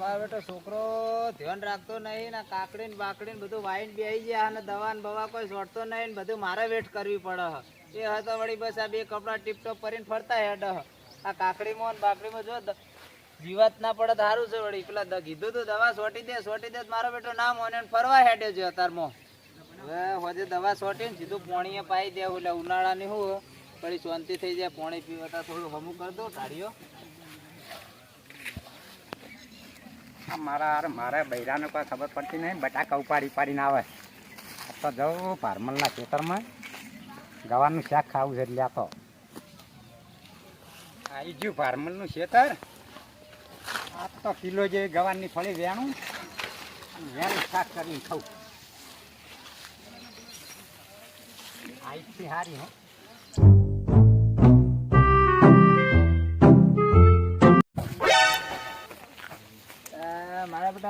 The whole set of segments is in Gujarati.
મારો બેટો છોકરો ધ્યાન રાખતો નહીં ને કાકડીને બાકડીને બધું વાઈન બેહી ગયા અને દવા ને બવા કોઈ જોડતો નહીં ને બધું મારે વેટ કરવી પડે. એ હતો વળી બસ આ બે કપડાં ટીપટોપ કરીને ફરતા હેડ. આ કાકડીમાં ને બાકડીમાં જો જીવાત ના પડે સારું છે વળી પેલા કીધું તું દવા સોટી દે સોટી દે મારો બેટો ના મોને ફરવા હેડ્યો છે અત્યારમાં હવે હોજે દવા સોટી ને સીધું પોણીએ પાઈ દેવું એટલે ઉનાળાની હું, વળી શાંતિ થઈ જાય, પોણી પીવતા થોડું હમું કરી દો ટાળીઓ આ મારા હારે મારે બૈરાને કોઈ ખબર પડતી નહીં. બટાકા ઉપાડી ઉપાડીને આવે. તો જવું ફાર્મલના ખેતરમાં. ગવાનું શાક ખાવું છે એટલે આ તો. આવી ગયું ફાર્મલનું ખેતર. આ તો કિલો જે ગવારની ફળી વેણું. વેણું શાક કરીને ખાવું આઈથી હારી, હો.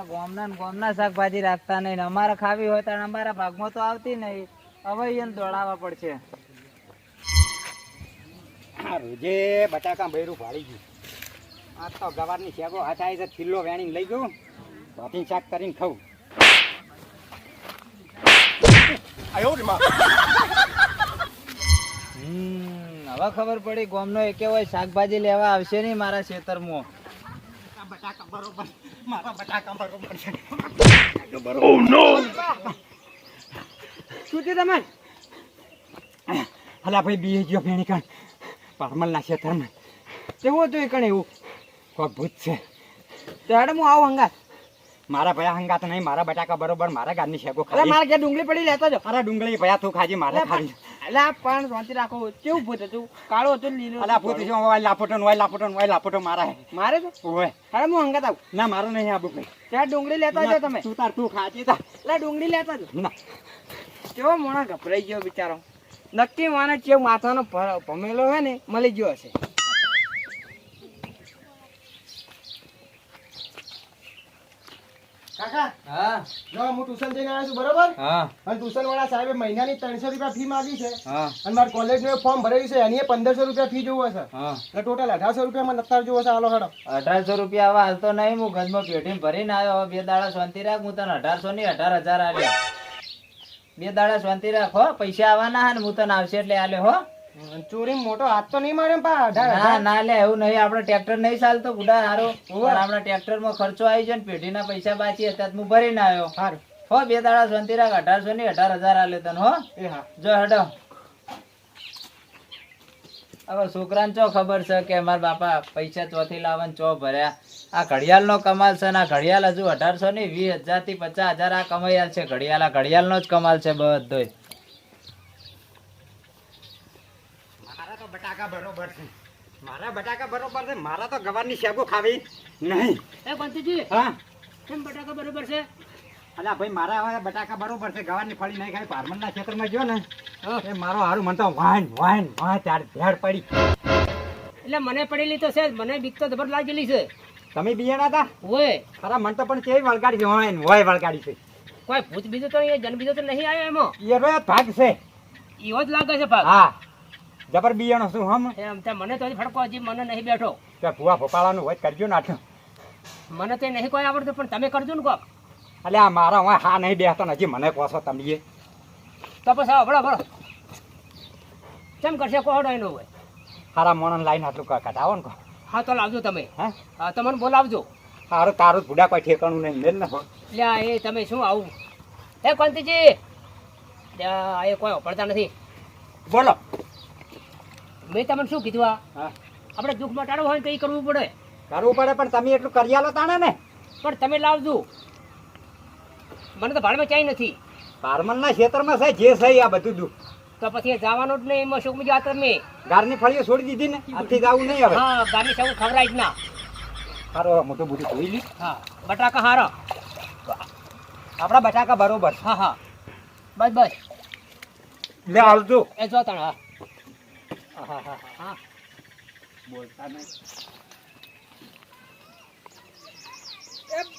ગોમ ગોમના ને ગોમના શાકભાજી રાખતા નહીં અમારે ખાવી હોય તો અમારા ભાગમાં તો આવતી નહીં. હવે એને દોડાવવા પડશે. રોજે બટાકા ભૈરું ફાળી ગયું. આ તો ગવારની શેગો હાથ આવી છે કિલ્લો વેણીને લઈ ગયું. ભાતી શાક કરીને ખાવું હમ હવે ખબર પડી ગોમનો એકે હોય શાકભાજી લેવા આવશે નહીં મારા ખેતરમાં. બટાકા બરોબર. મારા બટાકા બરોબર છે શું છે તમે હલા ભાઈ બીએ ગયો ભેણી કણ પરમલના ખેતરમાં કેવું હતું એ કણ એવું કોઈ? ભૂત છે ત્યારે હું આવું હંગાત મારા ભયા હંગાત નહીં મારા બટાકા બરોબર મારા ગારની શેકો ખાલી મારા ઘેર ડુંગળી પડી લેતો જો અરે ડુંગળી ભયા તું ખાજી મારે ખાલી પણ શાંતિ રાખો. કેવું ભૂત હતું? કાળો હતું લીલો અલા ભૂત શું વાય લાપોટો વાય લાપોટો વાય લાપોટો મારા. હે મારે તો? ઓય. હું હંગાત આવું. ના મારો નહીં આબુ ભાઈ ત્યાં ડુંગળી લેતા જો તમે. તું તાર તું ખાજી તા એટલે ડુંગળી લેતા જો ના. કેવો મોણા ગભરાઈ ગયો બિચારો. નક્કી માને કેવું માથાનો ભમેલો હોય ને મળી ગયો હશે. કાકા હા. જો હું ટ્યુશન જઈને આવ્યો છું બરોબર? હા. અને ટ્યુશન વાળા સાહેબે મહિનાની ત્રણસો રૂપિયા ફી માંગી છે. હા. અને મારે કોલેજનું એક ફોર્મ ભરેલું છે એની પંદરસો રૂપિયા ફી જોવો છે. હા. એટલે ટોટલ અઢારસો રૂપિયામાં નત્તાર જોવો છે હાલો હેડો અઢારસો રૂપિયા હવે હાલતો નહીં હું ઘરમાં પેટીમાં ભરીને આવ્યો. બે દાડા શાંતિ રાખ હું તને અઢારસો ની અઢાર હજાર આવ્યા બે દાડા શાંતિ રાખ હો. પૈસા આવવાના હે ને હું તને આવશે એટલે આલ્યો હો. ચોરી મોટો હાથ તો નહીં માર્યો પા ના ના લે એવું નહીં. આપણે ટ્રેક્ટર નહીં ચાલતો બુડા હારો. પણ આપણા ટ્રેક્ટરમાં ખર્ચો આવી જાય ને પેઢીના પૈસા બાકી હતા હું ભરી ના આવ્યો. સારું હો બે દાડા શાંતિ રાખ અઢારસો ની અઢાર હજાર આલ્યો તને હો. જો હડો. હવે છોકરાને ચો ખબર છે કે મારા બાપા પૈસા ચોથી લાવવાને ચો ભર્યા આ ઘડિયાળ નો કમાલ છે ને આ ઘડિયાળ હજુ અઢારસો ની વીસ હજારથી પચાસ હજાર આ કમાયા છે ઘડિયાળ આ ઘડિયાળનો જ કમાલ છે બધો મારા તો બટાકા બરોબર છે. મારા બટાકા બરોબર છે? મારા તો ગવારની શેગો ખાવી નહીં. એ બંતીજી હા? કેમ બટાકા બરોબર છે? અલા ભાઈ મારા બટાકા બરોબર છે. ગવારની ફળી નહીં ખાવી. પારમણના ખેતરમાં ગયો ને એ મારો હારું મને તો વાઈન વાઈન વાઈન ચાર ભેળ પડી. એટલે મને પડેલી તો છે મને બીક તો જબર લાગેલી છે. તમે બિયાણા હતા? ઓય ખરા મને તો પણ કેવી વળગાડી છે? વાઈન વાય વળગાડી છે. કોઈ ભૂત બીજું તો જન બીજો તો નહીં આવ્યો એમાં. એ ભાગ છે. એવો જ લાગે છે ભાગ. હા. જબર બિયાણો શું હમ? એમ તે મને તો ફડકો હજી મને નહીં બેઠો. તે ભૂવા ભોપાળાનું હોય કરજો ને આઠ મને તે નહીં કોઈ આવડતું પણ તમે કરજો ને કોક. એટલે આ મારા હું હા નહીં બેસતો ને હજી મને કહો છો તમે તો પછી આવો ભળો ભળો કેમ કરશે કોહડો એનો હોય? હારા મોણન લાઈન આટલું કટાવો ને કહો હા તો લાવજો તમે. હા? તમને બોલાવજો. સારું તારું ભૂડા કોઈ ઠેકાણું નહીં મેલ ને. એટલે એ તમે શું આવું? હે કોંતીજી? એ કોઈ ઓપડતા નથી. બોલો. મેં તમને શું કીધું આ? આપણે દુઃખ મટાડવું હોય તો એ કરવું પડે. કરવું પડે પણ તમે એટલું કરી આલો તાણે ને. પણ તમે લાવજો. મને તો ભાડમાં ચાઈ નથી. પારમલના ક્ષેત્રમાં છે જે છે આ બધું દુઃખ. તો પછી જવાનું જ નહીં એમાં શું મજા તમે? ગારની ફળીઓ છોડી દીધી ને આથી જવું નહીં હવે. હા ગારની સૌ ખવરાય જ ના. હારો મોટું બધું જોઈ લી. હા બટાકા હારો. આપણા બટાકા બરોબર હા હા. બસ બસ. લે આવજો. એ જો તણ હા. બોલતા નહીં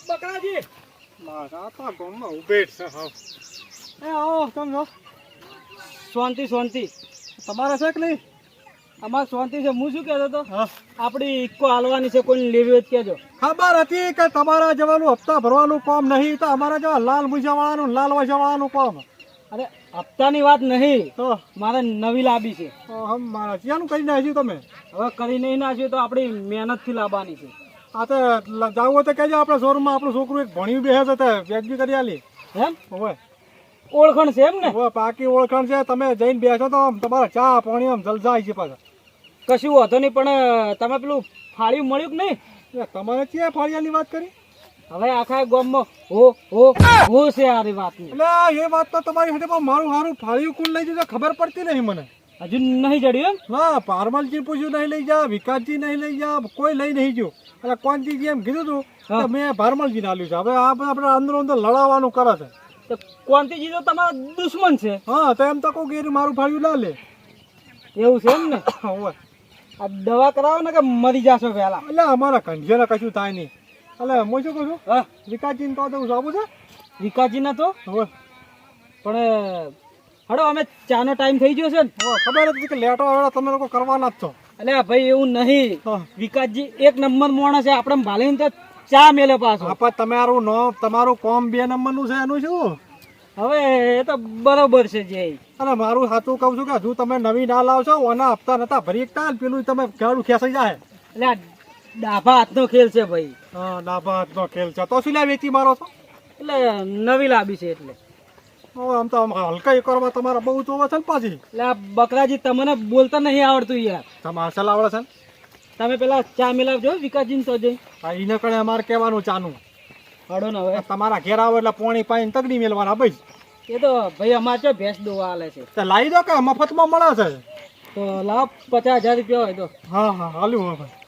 બકરાજી મારા તો ગામમાં ઉભે છે હા એ આવો સમજો શાંતિ શાંતિ તમારે છે કે નહીં અમાર શાંતિ છે હું શું કહેતો હતો આપણી ઇક્કો હાલવાની છે કોઈ લેવી હોય કહેજો ખબર હતી કે તમારા જવાનું હપ્તા ભરવાનું કામ નહીં, તો અમારા જેવા લાલ મૂજા લાલ વજા વાળાનું કામ. અરે હપ્તાની વાત નહીં તો? મારે નવી લાવી છે. મારા ક્યાંનું કરી નાખ્યું તમે? હવે કરી નહીં નાખ્યું તો આપણી મહેનતથી લાવવાની છે. આ તો હોય તો કહેજો આપણે શોરૂમમાં આપણું છોકરું એક ભણ્યું બેસે છે તે વ્યાજબી કરી આલી. એમ? હવે ઓળખણ છે એમ ને? હવે પાકી ઓળખાણ છે. તમે જઈને બેસો તો આમ તમારા ચા પાણી આમ જલસાય છે પાછા. કશું વાંધો નહીં પણ તમે પેલું ફાળ્યું મળ્યું કે નહીં? તમારે ક્યાં ફાળિયાની વાત કરી? હવે આખા ગામમાં હો હો હો છે આરી વાત એટલે એ વાત તો તમારી સાથે પણ મારું સારું ફાળ્યું કુલ લઈ જશે ખબર પડતી નહીં મને. હજુ નહીં જડ્યું એમ? ના પારમલજી પૂછ્યું નહીં લઈ જા વિકાસજી નહીં લઈ જા કોઈ લઈ નહીં જો એટલે કોનજી એમ કીધું હતું હા. કે મેં ભારમલજીને આલ્યું છે. હવે આ આપણે અંદર અંદર લડાવવાનું કરે છે. તો કોંતીજી તો તમારા દુશ્મન છે. હા તો એમ તો કહું કે મારું ફાળ્યું ના લે. એવું છે એમ ને? આ દવા કરાવો ને કે મરી જાશો પહેલા. એટલે અમારા કંઠિયાને કશું થાય નહીં. એટલે હું શું કહું છું? હા? વિકાસજીને તો હું આવું છે? વિકાસજી ના તો? હવે. પણ હડો અમે ચાનો ટાઈમ થઈ ગયો છે ને. હવે ખબર હતી કે લેટો આવે તમે લોકો કરવાના જ છો. એટલે ભાઈ એવું નહીં. વિકાસજી એક નંબર માણસ છે આપણે ભાલીને તો ચા મેલે પાછો. આપા તમારું નો તમારું કોમ બે નંબરનું છે એનું શું? હવે એ તો બરોબર છે જે. અને મારું સાચું કહું છું કે હજુ તમે નવી ના લાવશો ઓના હપ્તા નતા ભરી એકતા પેલું તમે ગાડું ખેસાઈ જાય. એટલે ડાભા હાથનો ખેલ છે ભાઈ. હા ડાભા હાથનો ખેલ છે. તો શું લે વેચી મારો છો? એટલે નવી લાવી છે એટલે. આમ તો આમ હલકાઈ કરવા તમારા બહુ જોવે છે ને પાછી? એટલે આ બકરાજી તમને બોલતા નહીં આવડતું યાર. તમારે આવડે છે ને? તમે પેલા ચા મિલાવજો વિકાસજી તો જઈ. હા એને કણે અમારે કહેવાનું ચાનું. હડો ને હવે. તમારા ઘેર આવો એટલે પોણી પાણી તગડી મેલવાના ભાઈ એ તો ભાઈ અમારે છે ભેંસ દોવા આલે છે. તે લાવી દો કે મફતમાં મળે છે? તો લાવ પચાસ હજાર રૂપિયા હોય તો. હા હા હાલ્યું હવે. અને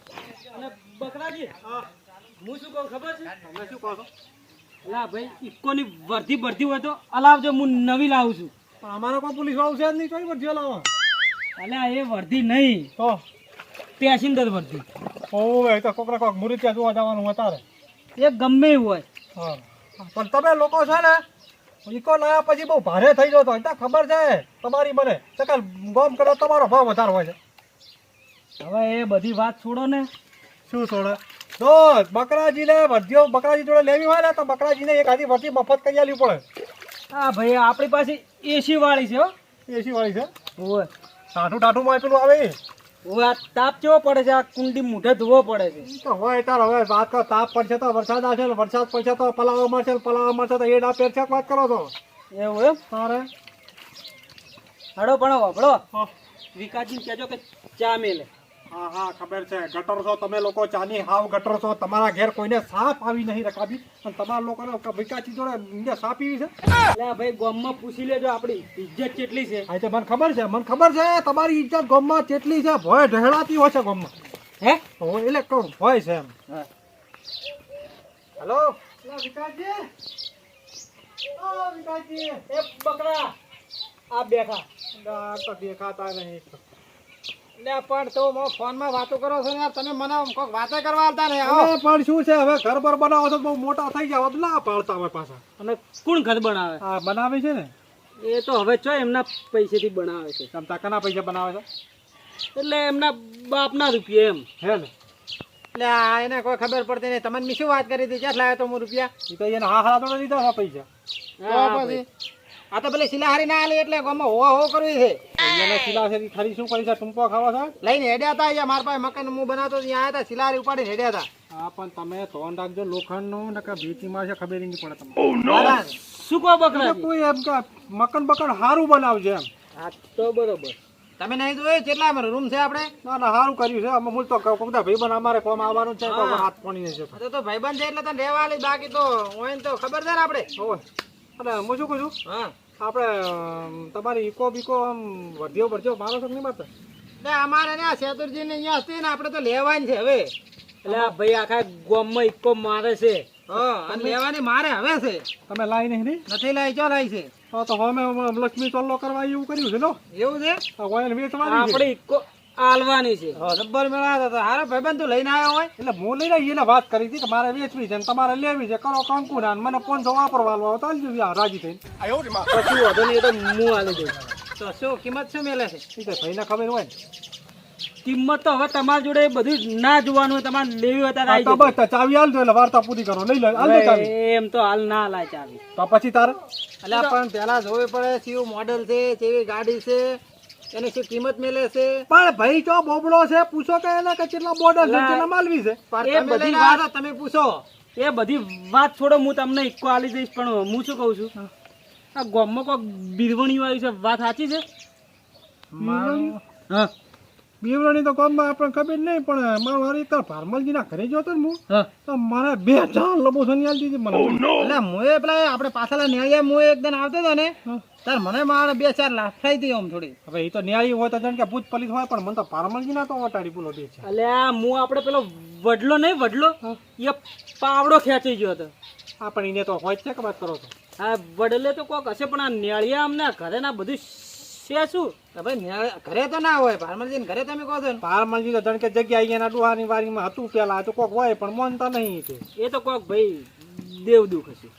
બકરાજી હું. શું કહું ખબર છે? તમે શું કહો છો? લા ભાઈ ઇક્કોની વર્ધી ભરતી હોય તો અલાવજો હું નવી લાવું છું. પણ અમારે કોઈ પોલીસ વાળું છે જ નહીં કઈ વર્ધી લાવો અલ્યા એ વર્ધી નહીં. તો? પેસેન્જર વર્ધી. ઓવે તો કોકરા કોક મુરીત્યા જોવા જવાનું એ ગમે એવું હોય. હા. પણ તમે લોકો છે ને ઈકો લાયા પછી બહુ ભારે થઈ જતો તો એટલે ખબર છે તમારી મને. તો કાલ ગોમ કરો તમારો ભાવ વધારે હોય છે. હવે એ બધી વાત છોડો ને. શું છોડે તો બકરાજીને વર્ધીઓ બકરાજી જોડે લેવી હોય ને તો બકરાજીને એક આધી વર્ધી મફત કરી આલવી પડે. હા ભાઈ આપણી પાસે એસી વાળી છે હો. એસી વાળી છે? ઓય ટાઢું ટાઢું માં પેલું આવે. ઓવે આ તાપ કેવો પડે છે? આ કુંડી મૂઢે ધોવો પડે છે. તો હોય તાર હવે વાત કરો તાપ પડશે તો વરસાદ આવશે વરસાદ પડશે તો પલાવા મળશે પલાવા મળશે તો એ ડા પેર છે વાત કરો તો. એવું એમ? તારે? હડો પણ વાપડો હા. વિકાસજીને કહેજો કે ચા મેલે. હા હા ખબર છે. ગટર છો તમે લોકો ચાની હાવ ગટર છો. તમારા ઘેર કોઈને સાપ આવી નહીં રખાવી. અને તમારા લોકોને વિકાસી જોડે સાપ એવી છે? એટલે ભાઈ ગામમાં પૂછી લેજો આપણી. ઇજ્જત કેટલી છે. હા મને ખબર છે મને ખબર છે તમારી ઇજ્જત ગામમાં કેટલી છે ભય ઢહેડાતી હોય છે ગામમાં. હે? હો એટલે કહું ભય છે એમ. હા. હેલો? વિકાસજી વિકાસજી એ બકરા. આ બેઠા. આ તો દેખાતા નહીં. એટલે પણ તો ફોનમાં વાતો કરો છો યાર તમે મને કોઈક વાતે કરવા આવતા ને હવે પણ શું છે? હવે ઘર પર બનાવો છો બહુ મોટા થઈ જાવ તો ના પાડતા હોય પાછા. અને કોણ ઘર બનાવે? આ બનાવે છે ને? એ તો હવે ચો એમના પૈસેથી બનાવે છે. તમ તાકાના પૈસા બનાવે છે? એટલે એમના બાપના રૂપિયા એમ. હે ને? એટલે આ એને કોઈ ખબર પડતી નહીં. તમને મી શું વાત કરી હતી? ક્યાં લાવ્યો તો હું રૂપિયા? એ તો એને હા હા તો લીધા પૈસા. આ તો પેલી શિલાહારી ના આલી એટલે હો હો કરવી છે. એને સિલા છે ખરી શું કરી છે ટૂંપો ખાવા છે? લઈને હેડ્યા હતા અહીંયા મારા પાસે મકાન હું બનાવતો ત્યાં આવ્યા હતા ઉપાડીને હેડ્યા હતા હા પણ તમે ધોન રાખજો લોખંડનું ને કે ભીતીમાં છે ખબર નહીં પડે તમને. શું કહો બકરા? કોઈ એમ કે મકન બકન સારું બનાવજો એમ. હા તો બરોબર. તમે નહીં જોયું? કેટલા રૂમ છે આપણે? ના ના સારું કર્યું છે. અમે મૂળ તો કહું કહું ભાઈ બન અમારે કોમ આવવાનું છે તો હાથ પાણી છે તો તો ભાઈબંધ છે એટલે તને રહેવા બાકી તો હોય ને તો ખબર છે ને આપણે? હોય અને હું શું કહું છું? હા. આપણે તમારી ઇકો બીકો આમ વધ્યો વધ્યો મારો છો નહીં મારતા એટલે અમારે ને આ શેતુરજી ને અહીંયા હતી ને આપણે તો લેવાની છે હવે. એટલે આ ભાઈ આખા ગોમમાં ઇકો મારે છે. હા અને લેવાની મારે હવે છે. તમે લાઈ નહીં નથી લાવી ચો લાવી છે? તો તો હવે લક્ષ્મી ચોલ્લો કરવા એવું કર્યું છે લો. એવું છે? વેચવાની આપણે ઇક્કો આલવાની છે. જબ્બર મેળા હતા હારા ભાઈબંધ તું લઈને આવ્યો હોય? એટલે હું લઈને એને વાત કરી હતી કે મારે વેચવી છે ને તમારે લેવી છે. કરો કંકુ ના મને પાંચસો વાપરવા લો તો રાજી થઈને. પછી વધુ નહીં તો હું આલી દઈશ તો શું કિંમત શું મેલે છે? એ તો ભાઈને ખબર હોય ને. કિંમત તો હવે તમારી જોડે બધું ના જોવાનું હોય તમારે લેવી હોય ત્યારે આવી તો બસ ચાવી હાલ એટલે વાર્તા પૂરી કરો. લઈ લો હાલ ચાવી. એમ તો હાલ ના લાય ચાવી. તો પછી તારે? એટલે પણ પેલા જોવી પડે કેવું મોડેલ છે કેવી ગાડી છે એની શું કિંમત મેલે છે? પણ ભાઈ જો બોબડો છે પૂછો કે એના કે કેટલા બોર્ડર છે. કેટલા માલવી છે? એ બધી વાત તમે પૂછો. એ બધી વાત છોડો હું તમને ઇક્કો આલી દઈશ પણ હું શું કહું છું? આ ગામમાં કોક બિરવણીઓ વાળી છે વાત સાચી છે? હા. બીવરાની તો ગામમાં આપણને ખબર નહીં પણ મારો હારી તાર ભારમલજીના ઘરે ગયો હતો ને હું તો મારે બે ચાર લબો છે આલી દીધી મને. એટલે મોએ પેલા આપણે પાછળ ન્યાય મોએ એકદમ આવતો હતો ને તાર મને મારે બે ચાર લાફાઈ હતી આમ થોડી. હવે એ તો ન્યાયી હોય તો જાણે કે ભૂત પલિત હોય પણ મને તો ભારમલજીના તો ઓટાડી બોલો દે છે. અલ્યા હું આપણે પેલો વડલો નહીં વડલો? એ પાવડો ખેંચી ગયો હતો. આપણે એને તો હોય જ છે કે વાત કરો તો આ વડલે તો કોક હશે પણ આ નેળિયા અમને ઘરે ના બધું છે શું? ભાઈ ઘરે તો ના હોય ભારમલજી ઘરે તમે કહો છો ને. તો જાણે કે જગ્યા અહીંયાના ડુહાની વારીમાં હતું પેલા તો કોક હોય પણ મોનતા નહીં તે. એ તો કોક ભાઈ દેવ દુઃખ હશે.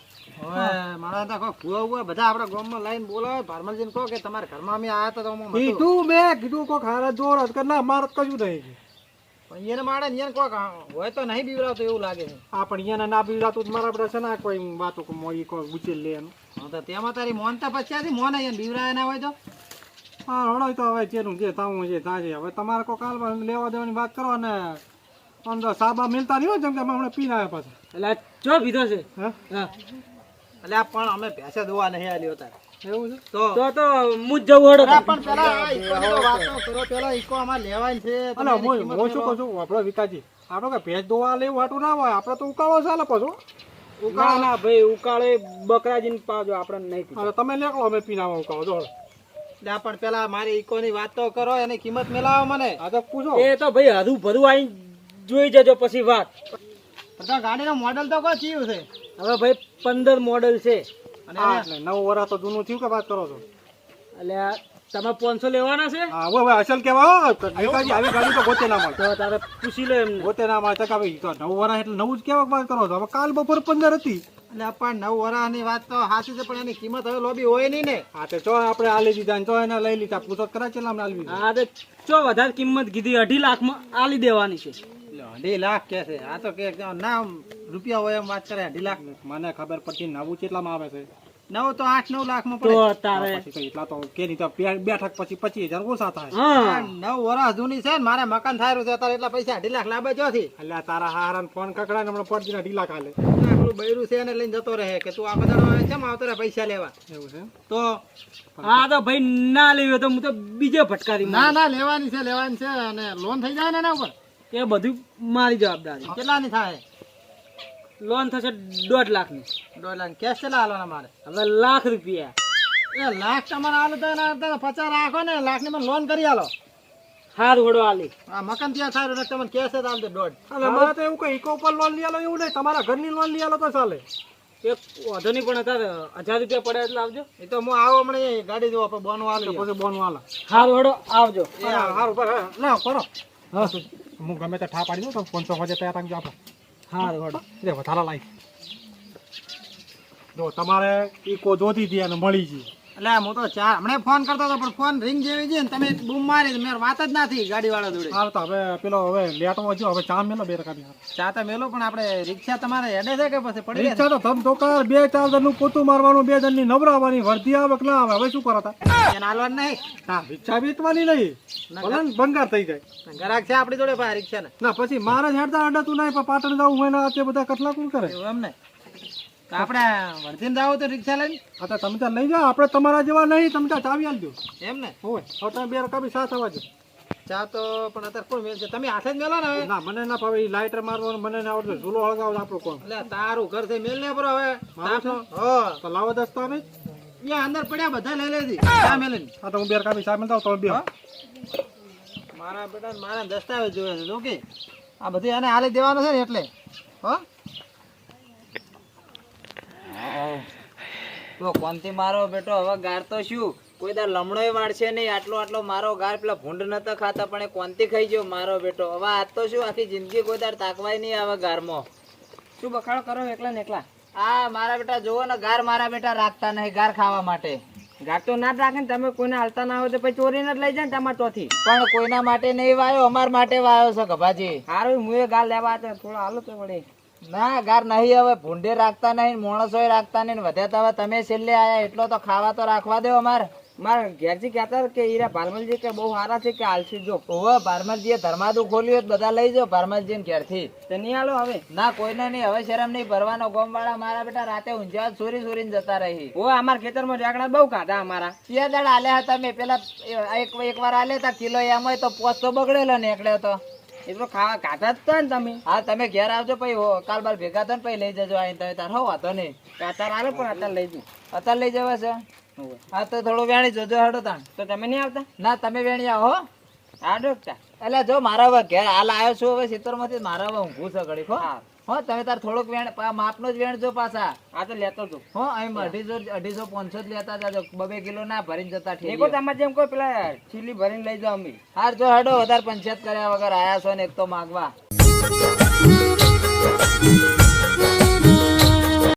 મારા તો કોઈ ફુવા ફુવા બધા આપણા ગામમાં લાઈન બોલાવે ભારમલજી કહો કે તમારા ઘરમાં અમે આયા હતા તો કીધું મેં કીધું કોક હારા જોર જ કે ના મારે તો કશું નહીં પણ એને મારે એને કોક હોય તો નહીં બીવરાવતો એવું લાગે છે. આ પણ અહીંયા ના મારા બધા છે ને કોઈ વાતો મોડી કોઈ ઉચેલ લે એનું તેમાં તારી મોનતા પછી મોન અહીંયા બીવરાય ના હોય તો? હા હળો તો હવે જેનું જે તાવું છે ત્યાં છે હવે તમારે કોઈ કાલ લેવા દેવાની વાત કરો ને અંદર સાબા મિલતા નહીં હોય જેમ કે અમે હમણાં પીને આવ્યા પાછા. એટલે ચો પીધો છે. હે? એટલે પણ અમે ભેંસે દોવા નહીં આલ્યો હતા. એવું છે? તો? તો તો હું જ જવું હડો. પણ પેલા વાતો કરો. પેલા ઈકો અમાર લેવાની છે અલે હું હું શું કહું છું? આપણો વિકાજી આપણે કે ભેજ દોવા લેવું હાટું ના હોય આપણે તો ઉકાળો ચાલે પાછું. ઉકાળો? ના ભાઈ ઉકાળે બકરાજીને પાજો આપણે નહીં તમે લેખો અમે પીનામાં ઉકાળો. જો એટલે પણ પેલા મારી ઈકો ની વાત તો કરો એની કિંમત મેલાવો મને. આ તો પૂછો. એ તો ભાઈ હજુ ભરું આઈ જોઈ જજો પછી વાત. ગાડીનું મોડલ તો કોઈ થયું છે? હવે ભાઈ પંદર મોડેલ છે. અને નવ વર્ષ તો જૂનું થયું કે વાત કરો છો? એટલે તમે પાંચસો લેવાના છે? હા હવે હવે અસલ કેવા હો? આવી ગાડી તો ગોતે ના મળે. તો તારે પૂછી લો એમને. ગોતે ના મળે. ટકા ભાઈ નવ વર્ષ એટલે નવું જ કેવા વાત કરો છો? હવે કાલ બપોર પંદર હતી. એટલે પણ નવ વરાની વાત તો સાચી છે પણ એની કિંમત હવે લોબી હોય નહીં ને. હા તો ચો આપણે લઈ દીધા તો એને લઈ લીધા. પૂછો કરા છે આલવી હા તો ચો વધારે કિંમત કીધી અઢી લાખમાં આલી દેવાની છે. અઢી લાખ કે છે? આ તો કે ના રૂપિયા હોય એમ વાત કરે અઢી લાખ. મને ખબર પડતી નવું કેટલામાં આવે છે? નવ તો આઠ નવ લાખમાં પડે તારે તો એટલા તો કે નહીં તો બેઠક પછી પચીસ હજાર ઓછા થાય. નવ વર્ષ જૂની છે ને મારે મકાન થાય છે તારે એટલા પૈસા અઢી લાખ લાભે ચોથી એટલે તારા હારા ફોન કકડા ને હમણાં પડતી ઢીલા કાલે આપણું બૈરું છે એને લઈને જતો રહે કે તું આ બધા કેમ આવતો રહે પૈસા લેવા? એવું છે? તો હા તો ભાઈ ના લેવી તો હું તો બીજે ફટકારી ના ના લેવાની છે લેવાની છે અને લોન થઈ જાય ને એના ઉપર? એ બધું મારી જવાબદારી. કેટલાની થાય? લોન થશે દોઢ લાખની. દોઢ લાખ. કેશ કેટલા હાલવાના મારે? હવે લાખ રૂપિયા. એ લાખ તમારે હાલો પચાસ રાખો ને લાખની મને લોન કરી હાલો હાથ વડો આલી. આ મકાન ત્યાં સારું ને તમને કેશ જ દે દોઢ. અને મારે તો એવું કઈ ઇકો ઉપર લોન લઈ આલો એવું નહીં. તમારા ઘરની લોન લઈ આલો તો ચાલે. એક વાંધો નહીં પણ હતા હજાર રૂપિયા પડે એટલે આવજો. એ તો હું આવો હમણાં ગાડી જોવા આપણે બોનો હાલ પછી બોન આલે. હાથ વડો આવજો. હાર પર ના કરો. હું. ગમે તે ઠા પાડી દઉં તો પાંચસો વાગે તૈયાર રાખજો આપણે હાથ વડો એટલે વધારા લાવી જો તમારે ઈકો જોતી હતી અને મળી ગઈ એટલે હું તો ચાર હમણાં ફોન કરતો હતો પણ ફોન રિંગ જેવી છે ને તમે બૂમ મારી મેં વાત જ નથી ગાડી વાળા જોડે. હાલ તો હવે પેલો હવે લેટો હજુ હવે ચા મેલો બે રકાની ચા તો મેલો પણ આપણે રિક્ષા તમારે હેડે છે કે પછી પડી રિક્ષા તો ધમ ધોકાર બે ચાર જણનું પોતું મારવાનું બે જણની નવરાવાની વર્ધી આવે ના આવે. હવે શું કરતા એને હાલવાનું નહીં. ના રિક્ષા વેચવાની નહીં. ભલે ને ભંગાર થઈ જાય. ગરાક છે આપણી જોડે ભાઈ રિક્ષા ને ના પછી મારે જ હેડતા અડાતું નહીં પણ પાટણ જવું હોય ને તે બધા કટલા કોણ કરે એમ ને. તો આપણે વર્ધીને જાવ તો રિક્ષા લઈને. હા તો તમે ત્યાં લઈ જાઓ. આપણે તમારા જેવા નહીં. તમે ત્યાં ચાવી આલજો. એમ ને? હોય. હવે તમે બે રકા બી સાથ આવજો ચા તો પણ અત્યારે કોણ મેલ છે. તમે હાથે જ મેલો ને હવે? ના મને ના ભાવે લાઇટર મારવાનું મને ના આવડતો. ઝૂલો હળગાવ આપણું કોણ? એટલે તારું ઘર થઈ મેલ ને બરો હવે. મારું? હો. તો લાવો દસ્તા નહીં અહીંયા અંદર પડ્યા બધા લઈ લેજી. ચા મેલે હા તો હું બે રકા બી ચા મેલતા તો બે મારા બેટા મારા દસ્તાવેજ જોવે છે. ઓકે આ બધી આને હાલી દેવાનું છે ને એટલે. હો? તો કોનથી મારો બેટો? હવે ગાર તો શું? કોઈ દાર લમણોય વાળશે નહીં. આટલો આટલો મારો ગાર. પેલા ભૂંડ નતો ખાતા, પણ એ કોનથી ખાઈ ગયો મારો બેટો? હવે આ શું? આખી જિંદગી કોઈ દાર તાકવાય નહીં આવે ગારમાં. શું બખાડો કરો એકલા ને એકલા? આ મારા બેટા જોવો ગાર મારા બેટા રાખતા નહીં ગાર ખાવા માટે. ગાર તો ના રાખે તમે કોઈને હાલતા ના હોય તો પછી ચોરીને જ લઈ જાય ને ચોથી પણ કોઈના માટે નહીં વાયો, અમાર માટે વાયો છે ગભાજી. સારું હું એ ગાલ લેવા થોડો હાલો તો વળી. ના ગાર નહીં હવે ભૂંડે રાખતા નહીં માણસો રાખતા નહીં વધ્યા હવે તમે છેલ્લે આયા એટલો તો ખાવા તો રાખવા દો અમારે. મારા ઘેરજી કહેતા કે હીરા ભારમલજી કે બહુ સારા છે કે હાલશે જો. ઓવે ભારમલજીએ ધર્માદુ ખોલ્યું બધા લઈ જાઓ ભારમલજી ને ઘેરથી. તો નહીં હાલો હવે? ના કોઈને નહીં હવે શરમ નહીં ભરવાનો ગોમ વાળા મારા બેટા રાતે ઊંઝા ચોરી ચોરીને જતા રહી. ઓ અમારા ખેતરમાં રેકડા બહુ ખાધા અમારા. ત્યાં દાડ આલ્યા હતા મેં પેલા એક એક વાર આલ્યા હતા કિલો એમ હોય તો પોસ્ટ તો બગડેલો નીકળ્યો તો. એ ખાવા ખાધા જ તો ને તમે. હા તમે ઘેર આવજો પછી હો, કાલ બાર ભેગા થો ને પછી લઈ જજો આઈને તમે. તાર હો વાતો નહીં. અત્યારે હાલો પણ અત્યારે લઈ જઉં અત્યારે લઈ જવા છે? હા તો થોડું વેણી જોજો હડો તાણ. તો તમે નહીં આવતા? ના તમે વેણી આવો હો. ડોકતા એટલે જો મારા ઘેર હાલ આવ્યો છું હવે સિત્તોરમાંથી મારા ઊંઘું છે ખો હો. હો તમે તાર થોડોક વેણ માપનો જ વેણજો પાછા. આ તો લેતો તું હો અહીં અઢીસો અઢીસો પાંચસો જ લેતા જાજો બબે કિલો ના ભરીને જતા ઠીક તમારે જેમ કોઈ પેલા ચીલી ભરીને લઈ જાઓ અમે. હાર જો હડો વધારે પંચાયત કર્યા વગર આયા છો ને એક તો માગવા.